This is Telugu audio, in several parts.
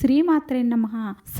శ్రీమాత్రే నమ.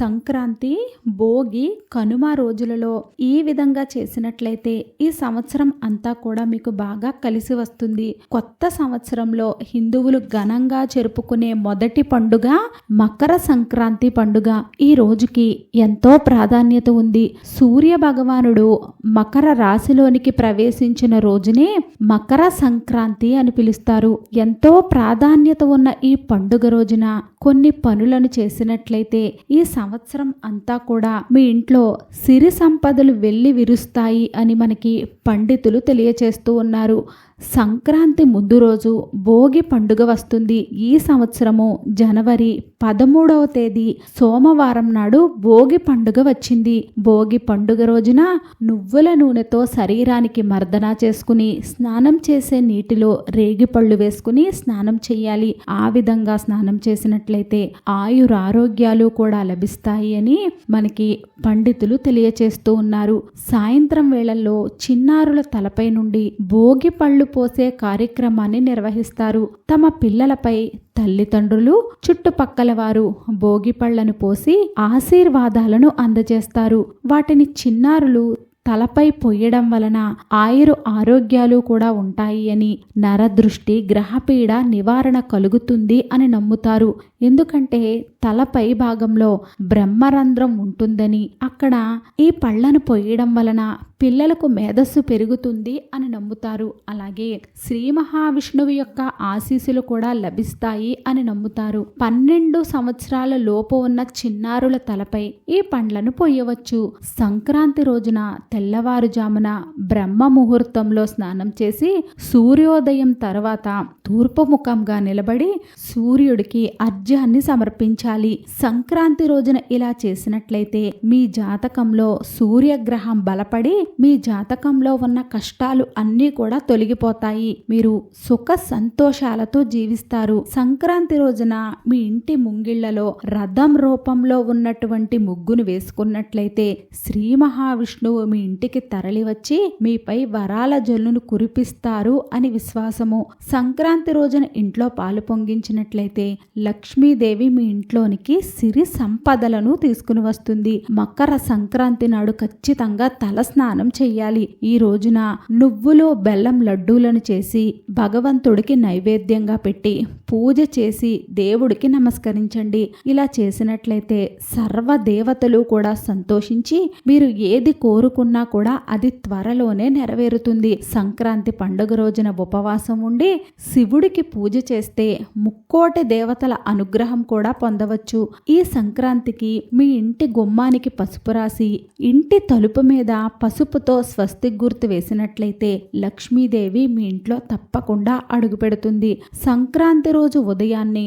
సంక్రాంతి భోగి కనుమ రోజులలో ఈ విధంగా చేసినట్లయితే ఈ సంవత్సరం అంతా కూడా మీకు బాగా కలిసి వస్తుంది. కొత్త సంవత్సరంలో హిందువులు ఘనంగా జరుపుకునే మొదటి పండుగ మకర సంక్రాంతి పండుగ. ఈ రోజుకి ఎంతో ప్రాధాన్యత ఉంది. సూర్య భగవానుడు మకర రాశిలోనికి ప్రవేశించిన రోజునే మకర సంక్రాంతి అని పిలుస్తారు. ఎంతో ప్రాధాన్యత ఉన్న ఈ పండుగ రోజున కొన్ని పనులను చేసినట్లయితే ఈ సంవత్సరం అంతా కూడా మీ ఇంట్లో సిరి సంపదలు వెళ్ళి విరుస్తాయి అని మనకి పండితులు తెలియచేస్తూ ఉన్నారు. సంక్రాంతి ముందు రోజు భోగి పండుగ వస్తుంది. ఈ సంవత్సరము జనవరి పదమూడవ తేదీ సోమవారం నాడు భోగి పండుగ వచ్చింది. భోగి పండుగ రోజున నువ్వుల నూనెతో శరీరానికి మర్దన చేసుకుని స్నానం చేసే నీటిలో రేగిపళ్ళు వేసుకుని స్నానం చేయాలి. ఆ విధంగా స్నానం చేసినట్లయితే ఆయురారోగ్యాలు కూడా లభిస్తాయి అని మనకి పండితులు తెలియచేస్తూ ఉన్నారు. సాయంత్రం వేళల్లో చిన్నారుల తలపై నుండి భోగి పళ్ళు పోసే కార్యక్రమాన్ని నిర్వహిస్తారు. తమ పిల్లలపై తల్లిదండ్రులు చుట్టుపక్కల వారు భోగిపళ్ళను పోసి ఆశీర్వాదాలను అందజేస్తారు. వాటిని చిన్నారులు తలపై పొయ్యడం వలన ఆయురు ఆరోగ్యాలు కూడా ఉంటాయి అని నరదృష్టి గ్రహపీడ నివారణ కలుగుతుంది అని నమ్ముతారు. ఎందుకంటే తలపై భాగంలో బ్రహ్మరంధ్రం ఉంటుందని అక్కడ ఈ పళ్ళను పొయ్యడం వలన పిల్లలకు మేధస్సు పెరుగుతుంది అని నమ్ముతారు. అలాగే శ్రీ మహావిష్ణువు యొక్క ఆశీస్సులు కూడా లభిస్తాయి అని నమ్ముతారు. పన్నెండు సంవత్సరాల లోపు ఉన్న చిన్నారుల తలపై ఈ పండ్లను పోయవచ్చు. సంక్రాంతి రోజున తెల్లవారుజామున బ్రహ్మ ముహూర్తంలో స్నానం చేసి సూర్యోదయం తర్వాత తూర్పు ముఖంగా నిలబడి సూర్యుడికి అర్ఘ్యాన్ని సమర్పించాలి. సంక్రాంతి రోజున ఇలా చేసినట్లయితే మీ జాతకంలో సూర్యగ్రహం బలపడి మీ జాతకంలో ఉన్న కష్టాలు అన్నీ కూడా తొలగిపోతాయి. మీరు సుఖ సంతోషాలతో జీవిస్తారు. సంక్రాంతి రోజున మీ ఇంటి ముంగిళ్ళలో రథం రూపంలో ఉన్నటువంటి ముగ్గును వేసుకున్నట్లయితే శ్రీ మహావిష్ణువు మీ ఇంటికి తరలివచ్చి మీపై వరాల జల్లును కురిపిస్తారు అని విశ్వాసము. సంక్రాంతి రోజున ఇంట్లో పాలు పొంగించినట్లయితే లక్ష్మీదేవి మీ ఇంట్లోనికి సిరి సంపదలను తీసుకుని వస్తుంది. మకర సంక్రాంతి నాడు ఖచ్చితంగా తల స్నానం చెయ్యాలి. ఈ రోజున నువ్వులు బెల్లం లడ్డూలను చేసి భగవంతుడికి నైవేద్యంగా పెట్టి పూజ చేసి దేవుడికి నమస్కరించండి. ఇలా చేసినట్లయితే సర్వ దేవతలు కూడా సంతోషించి మీరు ఏది కోరుకున్నా కూడా అది త్వరలోనే నెరవేరుతుంది. సంక్రాంతి పండుగ రోజున ఉపవాసం ఉండి శివుడికి పూజ చేస్తే ముక్కోటి దేవతల అనుగ్రహం కూడా పొందవచ్చు. ఈ సంక్రాంతికి మీ ఇంటి గుమ్మానికి పసుపు రాసి ఇంటి తలుపు మీద పసుపు పసుపుతో స్వస్తి గుర్తు వేసినట్లయితే లక్ష్మీదేవి మీ ఇంట్లో తప్పకుండా అడుగుపెడుతుంది సంక్రాంతి రోజు ఉదయాన్నే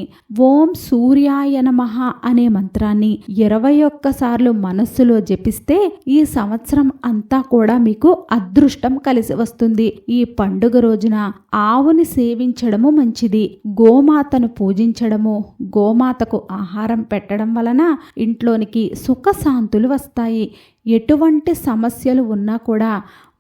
ఓం సూర్యాయ నమః అనే మంత్రాన్ని ఇరవై ఒక్కసార్లు మనస్సులో జపిస్తే ఈ సంవత్సరం అంతా కూడా మీకు అదృష్టం కలిసి వస్తుంది. ఈ పండుగ రోజున ఆవుని సేవించడము మంచిది. గోమాతను పూజించడము గోమాతకు ఆహారం పెట్టడం వలన ఇంట్లోనికి సుఖశాంతులు వస్తాయి. ఎటువంటి సమస్యలు ఉన్నా కూడా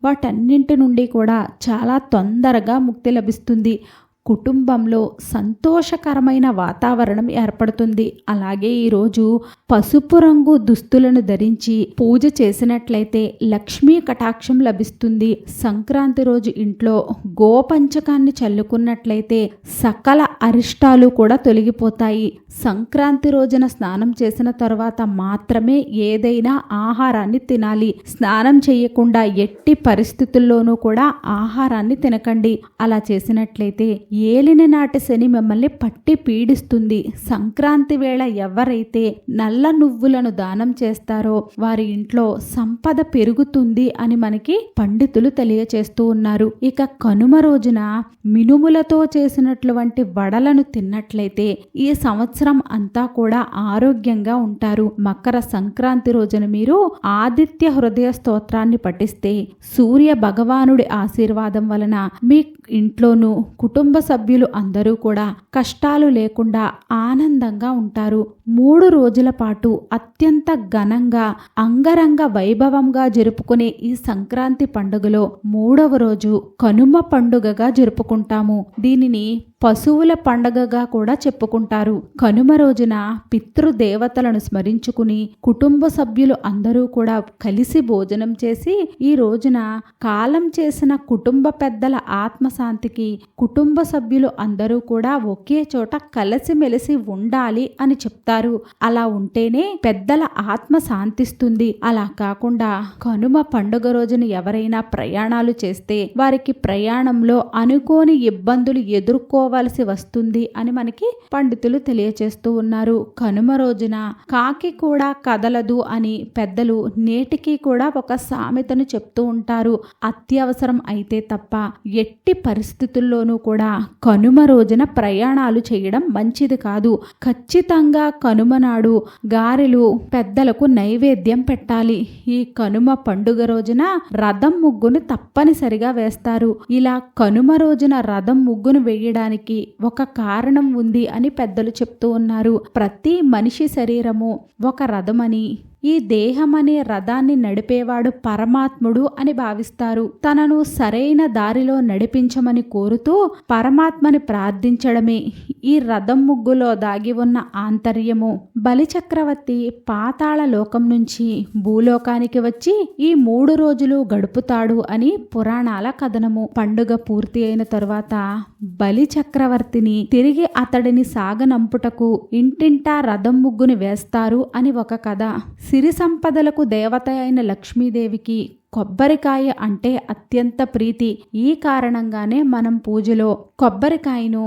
వాటన్నింటి నుండి కూడా చాలా తొందరగా ముక్తి లభిస్తుంది. కుటుంబంలో సంతోషకరమైన వాతావరణం ఏర్పడుతుంది. అలాగే ఈరోజు పసుపు రంగు దుస్తులను ధరించి పూజ చేసినట్లయితే లక్ష్మీ కటాక్షం లభిస్తుంది. సంక్రాంతి రోజు ఇంట్లో గోపంచకాన్ని చల్లుకున్నట్లయితే సకల అరిష్టాలు కూడా తొలగిపోతాయి. సంక్రాంతి రోజున స్నానం చేసిన తర్వాత మాత్రమే ఏదైనా ఆహారాన్ని తినాలి. స్నానం చేయకుండా ఎట్టి పరిస్థితుల్లోనూ కూడా ఆహారాన్ని తినకండి. అలా చేసినట్లయితే ఏలిన నాటి శని మిమ్మల్ని పట్టి పీడిస్తుంది. సంక్రాంతి వేళ ఎవరైతే నల్ల నువ్వులను దానం చేస్తారో వారి ఇంట్లో సంపద పెరుగుతుంది అని మనకి పండితులు తెలియచేస్తూ ఉన్నారు. ఇక కనుమ రోజున మినుములతో చేసినటువంటి వడలను తిన్నట్లయితే ఈ సంవత్సరం అంతా కూడా ఆరోగ్యంగా ఉంటారు. మకర సంక్రాంతి రోజున మీరు ఆదిత్య హృదయ స్తోత్రాన్ని పఠిస్తే సూర్య భగవానుడి ఆశీర్వాదం వలన మీ ఇంట్లోనూ కుటుంబ సభ్యులు అందరూ కూడా కష్టాలు లేకుండా ఆనందంగా ఉంటారు. మూడు రోజుల పాటు అత్యంత ఘనంగా అంగరంగ వైభవంగా జరుపుకునే ఈ సంక్రాంతి పండుగలో మూడవ రోజు కనుమ పండుగగా జరుపుకుంటాము. దీనిని పశువుల పండగగా కూడా చెప్పుకుంటారు. కనుమ రోజున పితృదేవతలను స్మరించుకుని కుటుంబ సభ్యులు అందరూ కూడా కలిసి భోజనం చేసి ఈ రోజున కాలం చేసిన కుటుంబ పెద్దల ఆత్మశాంతికి కుటుంబ సభ్యులు అందరూ కూడా ఒకే చోట కలిసిమెలిసి ఉండాలి అని చెప్తారు. అలా ఉంటేనే పెద్దల ఆత్మ శాంతిస్తుంది. అలా కాకుండా కనుమ పండుగ రోజున ఎవరైనా ప్రయాణాలు చేస్తే వారికి ప్రయాణంలో అనుకోని ఇబ్బందులు ఎదుర్కో ఎదుర్కోవాల్సి వస్తుంది అని మనకి పండితులు తెలియచేస్తూ ఉన్నారు. కనుమ రోజున కాకి కూడా కదలదు అని పెద్దలు నేటికి కూడా ఒక సామెతను చెప్తూ ఉంటారు. అత్యవసరం అయితే తప్ప ఎట్టి పరిస్థితుల్లోనూ కూడా కనుమ రోజున ప్రయాణాలు చేయడం మంచిది కాదు. ఖచ్చితంగా కనుమ నాడు గారెలు పెద్దలకు నైవేద్యం పెట్టాలి. ఈ కనుమ పండుగ రోజున రథం ముగ్గును తప్పనిసరిగా వేస్తారు. ఇలా కనుమ రోజున రథం ముగ్గును వేయడానికి ఒక కారణం ఉంది అని పెద్దలు చెప్తూ ఉన్నారు. ప్రతి మనిషి శరీరము ఒక రథమని ఈ దేహమనే రథాన్ని నడిపేవాడు పరమాత్ముడు అని భావిస్తారు. తనను సరైన దారిలో నడిపించమని కోరుతూ పరమాత్మని ప్రార్థించడమే ఈ రథం ముగ్గులో దాగి ఉన్న ఆంతర్యము. బలిచక్రవర్తి పాతాళ లోకం నుంచి భూలోకానికి వచ్చి ఈ మూడు రోజులు గడుపుతాడు అని పురాణాల కథనము. పండుగ పూర్తి అయిన తరువాత బలి చక్రవర్తిని తిరిగి అతడిని సాగనంపుటకు ఇంటింటా రథం ముగ్గుని వేస్తారు అని ఒక కథ. సిరి సంపదలకు దేవత అయిన లక్ష్మీదేవికి కొబ్బరికాయ అంటే అత్యంత ప్రీతి. ఈ కారణంగానే మనం పూజలో కొబ్బరికాయను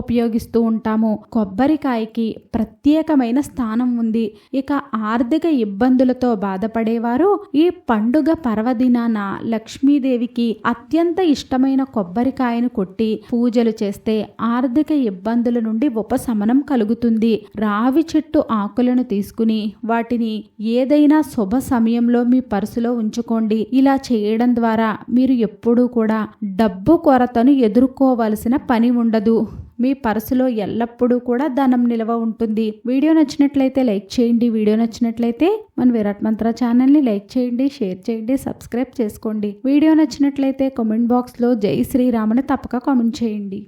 ఉపయోగిస్తూ ఉంటాము. కొబ్బరికాయకి ప్రత్యేకమైన స్థానం ఉంది. ఇక ఆర్థిక ఇబ్బందులతో బాధపడేవారు ఈ పండుగ పర్వదినాన లక్ష్మీదేవికి అత్యంత ఇష్టమైన కొబ్బరికాయను కొట్టి పూజలు చేస్తే ఆర్థిక ఇబ్బందుల నుండి ఉపశమనం కలుగుతుంది. రావి చెట్టు ఆకులను తీసుకుని వాటిని ఏదైనా శుభ సమయంలో మీ పర్సులో ఉంచుకోండి. ఇలా చేయడం ద్వారా మీరు ఎప్పుడూ కూడా డబ్బు కొరతను ఎదుర్కోవలసిన పని ఉండదు. మీ పర్సులో ఎల్లప్పుడూ కూడా ధనం నిల్వ ఉంటుంది. వీడియో నచ్చినట్లయితే లైక్ చేయండి. వీడియో నచ్చినట్లయితే మన విరాట్ మంత్ర ఛానల్ని లైక్ చేయండి షేర్ చేయండి సబ్స్క్రైబ్ చేసుకోండి. వీడియో నచ్చినట్లయితే కామెంట్ బాక్స్లో జై శ్రీరామని తప్పక కామెంట్ చేయండి.